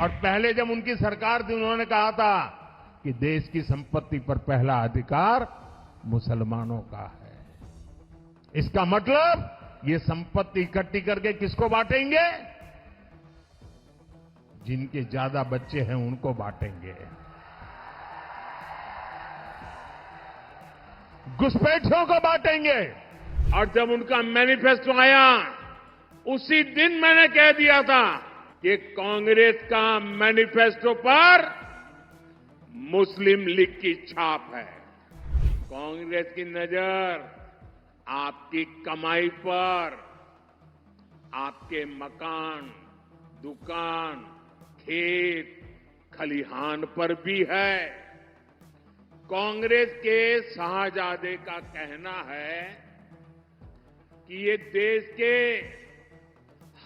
और पहले जब उनकी सरकार थी, उन्होंने कहा था कि देश की संपत्ति पर पहला अधिकार मुसलमानों का है। इसका मतलब ये संपत्ति इकट्ठी करके किसको बांटेंगे? जिनके ज़्यादा बच्चे हैं, उनको बांटेंगे। घुसपैठियों को बांटेंगे। और जब उनका मैनिफेस्टो आया, उसी दिन मैंने कह दिया था कि कांग्रेस का मैनिफेस्टो पर मुस्लिम लीग की छाप है। कांग्रेस की नज़र आपकी कमाई पर, आपके मकान, दुकान, खेत, खलिहान पर भी है। कांग्रेस के शाहजादे का कहना है कि ये देश के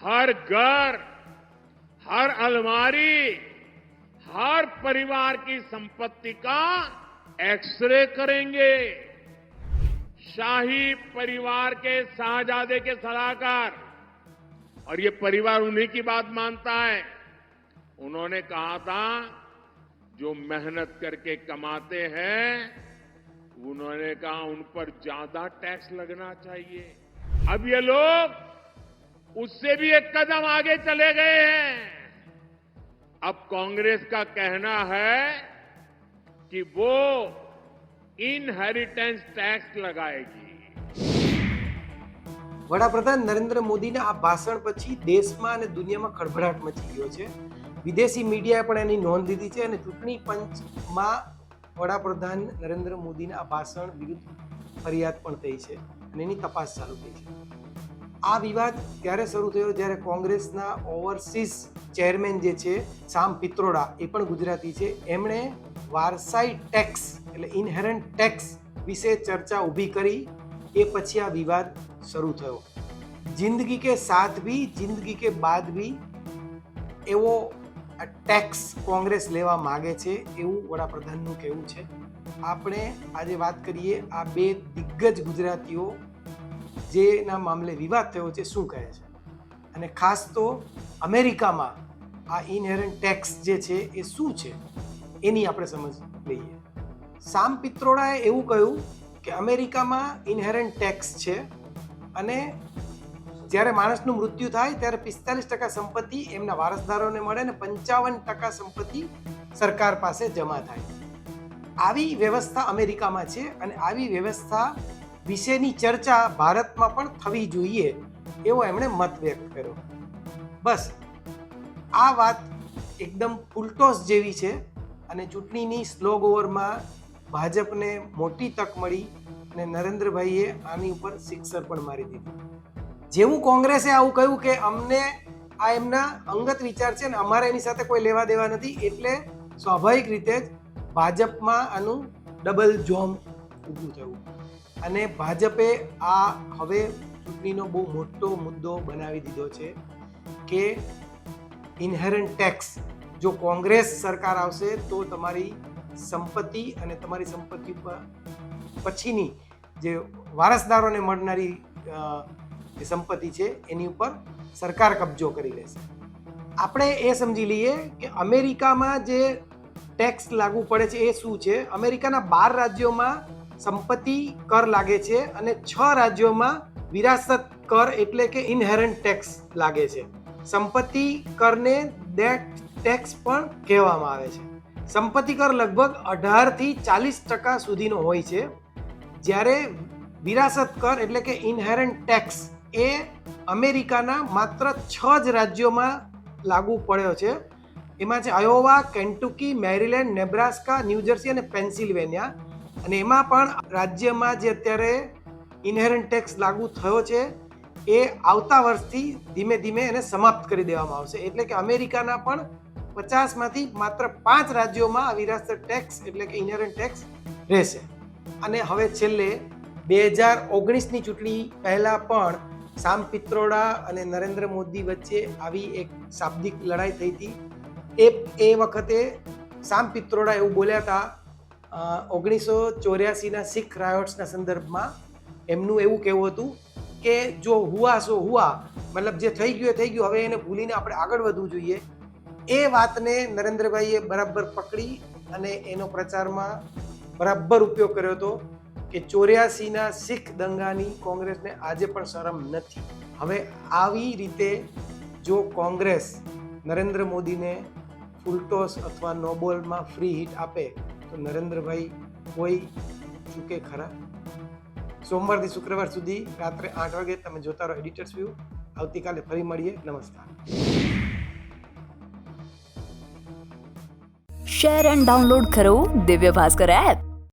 हर घर हर अलमारी, हर परिवार की संपत्ति का एक्सरे करेंगे। शाही परिवार के शाहजादे के सलाहकार, और ये परिवार उन्हीं की बात मानता है। उन्होंने कहा था, जो मेहनत करके कमाते हैं, उन्होंने कहा उन पर ज़्यादा टैक्स लगना चाहिए। अब ये लोग उससे भी एक कदम आगे चले गए हैं अब कांग्रेस का कहना है कि वो इनहेरिटेंस टैक्स लगाएगी વડાપ્રધાન નરેન્દ્ર મોદીના આ ભાષણ પછી દેશમાં અને દુનિયામાં ખળભળાટ મચી ગયો છે વિદેશી મીડિયાએ પણ એની નોંધ લીધી છે અને ચૂંટણી પંચમાં વડાપ્રધાન નરેન્દ્ર મોદીના આ ભાષણ વિરુદ્ધ ફરિયાદ પણ થઈ છે અને એની તપાસ ચાલુ થઈ છે આ વિવાદ ત્યારે શરૂ થયો? જ્યારે કોંગ્રેસના ઓવરસીઝ ચેરમેન જે છે, સામ પિત્રોડા, એ પણ ગુજરાતી છે. એમણે વારસાઈ ટેક્સ, એટલે ઇનહેરન્ટ ટેક્સ વિશે ચર્ચા ઊભી કરી. એ પછી આ વિવાદ શરૂ થયો. જિંદગી કે સાથ ભી, જિંદગી કે બાદ ભી, એવો ટેક્સ કોંગ્રેસ લેવા માગે છે એવું વડાપ્રધાનનું કહેવું છે. આપણે આજે વાત કરીએ આ બે દિગ્ગજ ગુજરાતીઓ જેના મામલે વિવાદ થયો છે, શું કહે છે? અને ખાસ તો અમેરિકામાં આ ઇનહેરન્ટ ટેક્સ જે છે, એ શું છે? એની આપણે સમજ લઈએ. સામ પિત્રોડાએ એવું કહ્યું કે અમેરિકામાં ઇનહેરન્ટ ટેક્સ છે અને જ્યારે માણસનું મૃત્યુ થાય ત્યારે પિસ્તાલીસ ટકા સંપત્તિ એમના વારસદારોને મળે ને પંચાવન ટકા સંપત્તિ સરકાર પાસે જમા થાય. આવી વ્યવસ્થા અમેરિકામાં છે અને આવી વ્યવસ્થા વિશેની ચર્ચા ભારતમાં પણ થવી જોઈએ એવો એમણે મત વ્યક્ત કર્યો. બસ, આ વાત એકદમ ફૂલટોસ જેવી છે અને ચૂંટણીની સ્લોગ ઓવરમાં ભાજપને મોટી તક મળી અને નરેન્દ્રભાઈએ આની ઉપર સિક્સર પણ મારી દીધી. જેવું કોંગ્રેસે આવું કહ્યું કે અમને આ એમના અંગત વિચાર છે ને અમારે એની સાથે કોઈ લેવા દેવા નથી, એટલે સ્વાભાવિક રીતે જ ભાજપમાં આનું ડબલ જોમ ઊભું થયું. અને ભાજપે આ હવે ચૂંટણીનો બહુ મોટો મુદ્દો બનાવી દીધો છે કે ઇનહેરન્ટ ટેક્સ જો કોંગ્રેસ સરકાર આવશે તો તમારી સંપત્તિ અને તમારી સંપત્તિ પછીની જે વારસદારોને મળનારી જે સંપત્તિ છે એની ઉપર સરકાર કબજો કરી લેશે. આપણે એ સમજી લઈએ કે અમેરિકામાં જે ટેક્સ લાગુ પડે છે એ શું છે? અમેરિકાના બાર રાજ્યોમાં સંપત્તિ કર લાગે છે અને છ રાજ્યોમાં વિરાસત કર એટલે કે ઇનહેરન્ટ ટેક્સ લાગે છે. સંપત્તિ કરને ડેટ ટેક્સ પણ કહેવામાં આવે છે. સંપત્તિ કર લગભગ અઢારથી ચાલીસ ટકા સુધીનો હોય છે. જ્યારે વિરાસત કર એટલે કે ઇનહેરન્ટ ટેક્સ એ અમેરિકાના માત્ર છ જ રાજ્યોમાં લાગુ પડ્યો છે. એમાં છે Iowa Kentucky Maryland Nebraska New Jersey અને પેન્સિલ્વેનિયા અને એમાં પણ રાજ્યમાં જે અત્યારે ઇનહેરન્ટ ટેક્સ લાગુ થયો છે, એ આવતા વર્ષથી ધીમે ધીમે એને સમાપ્ત કરી દેવામાં આવશે. એટલે કે અમેરિકાના પણ પચાસમાંથી માત્ર પાંચ રાજ્યોમાં આ વિરાસત ટેક્સ એટલે કે ઇનહેરન્ટ ટેક્સ રહેશે. અને હવે છેલ્લે બે હજાર ઓગણીસની ચૂંટણી પહેલાં પણ સામ પિત્રોડા અને નરેન્દ્ર મોદી વચ્ચે આવી એક શાબ્દિક લડાઈ થઈ હતી. એ એ વખતે સામ પિત્રોડા એવું બોલ્યા હતા ઓગણીસો ચોર્યાસીના શીખ રાયોટ્સના સંદર્ભમાં એમનું એવું કહેવું હતું કે જો હુઆ સો હુઆ, મતલબ જે થઈ ગયું એ થઈ ગયું, હવે એને ભૂલીને આપણે આગળ વધવું જોઈએ. એ વાતને નરેન્દ્રભાઈએ બરાબર પકડી અને એનો પ્રચારમાં બરાબર ઉપયોગ કર્યો હતો કે ચોર્યાસીના શીખ દંગાની કોંગ્રેસને આજે પણ શરમ નથી. હવે આવી રીતે જો કોંગ્રેસ નરેન્દ્ર મોદીને ફૂલટોસ અથવા નોબોલમાં ફ્રી હિટ આપે તો નરેન્દ્રભાઈ કોઈ ચૂકે ખરા સોમવારથી શુક્રવાર સુધી રાત્રે આઠ વાગે તમે જોતા રહો એડિટર્સ વ્યૂ આવતીકાલે ફરી મળીએ નમસ્કાર શેર એન્ડ ડાઉનલોડ કરો દિવ્ય ભાસ્કર એપ